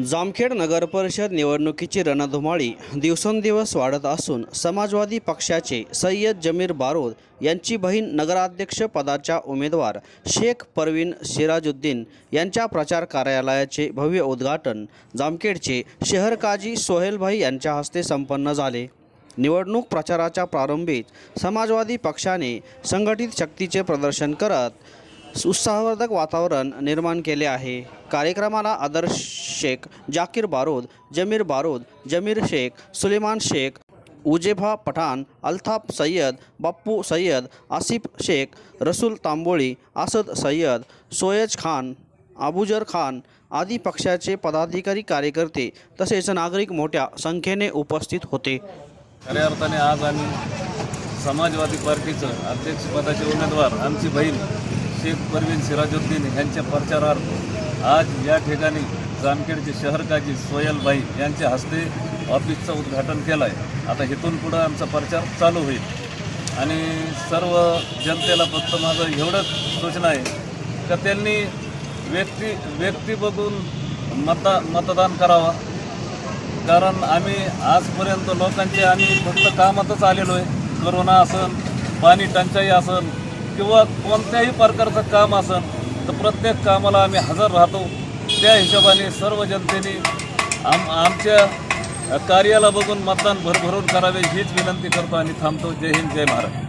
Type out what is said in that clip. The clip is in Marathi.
जामखेड नगर परिषद निवडणुकीची रणधुमाळी दिवसेंदिवस वाढत असून समाजवादी पक्षाचे सय्यद जमीर बारोद यांची बहीण नगराध्यक्ष पदाच्या उमेदवार शेख परवीन सिराजुद्दीन यांच्या प्रचार कार्यालयाचे भव्य उद्घाटन जामखेडचे शहर काजी सोहेलभाई यांच्या हस्ते संपन्न झाले. निवडणूक प्रचाराच्या प्रारंभीच समाजवादी पक्षाने संघटित शक्तीचे प्रदर्शन करत उत्साहवर्धक वातावरण निर्माण केले आहे. कार्यक्रमाला आदर्श शेख जाकीर बारोद जमीर बारोद जमीर शेख सुलेमान शेख उजेफा पठाण अल्ताफ सय्यद बाप्पू सय्यद आसिफ शेख रसूल तांबोळी आसद सय्यद सोयज खान अबुजर खान आदी पक्षाचे पदाधिकारी कार्यकर्ते तसेच नागरिक मोठ्या संख्येने उपस्थित होते. खऱ्या अर्थाने आज आम्ही समाजवादी पार्टीचं अध्यक्षपदाचे उमेदवार आमची बहीण शेख परवीन सिराजुद्दीन यांच्या प्रचारार्थ आज या ठिकाणी जामखेडचे शहर काजी सोयलबाई यांच्या हस्ते ऑफिसचं उद्घाटन केलं आहे आता इथून पुढं आमचा प्रचार चालू होईल. आणि सर्व जनतेला फक्त माझं एवढंच सूचना आहे का त्यांनी व्यक्ती व्यक्ती बघून मता मतदान करावा. कारण आम्ही आजपर्यंत लोकांचे आम्ही फक्त कामातच आलेलो आहे. करोना असन पाणी टंचाई असन किंवा कोणत्याही प्रकारचं काम असेल तर प्रत्येक कामाला आम्ही हजर राहतो. त्या हिशोबाने सर्व जनतेने आम आमच्या कार्याला बघून मतदान भरभरून करावे हीच विनंती करतो आणि थांबतो. जय हिंद जय महाराज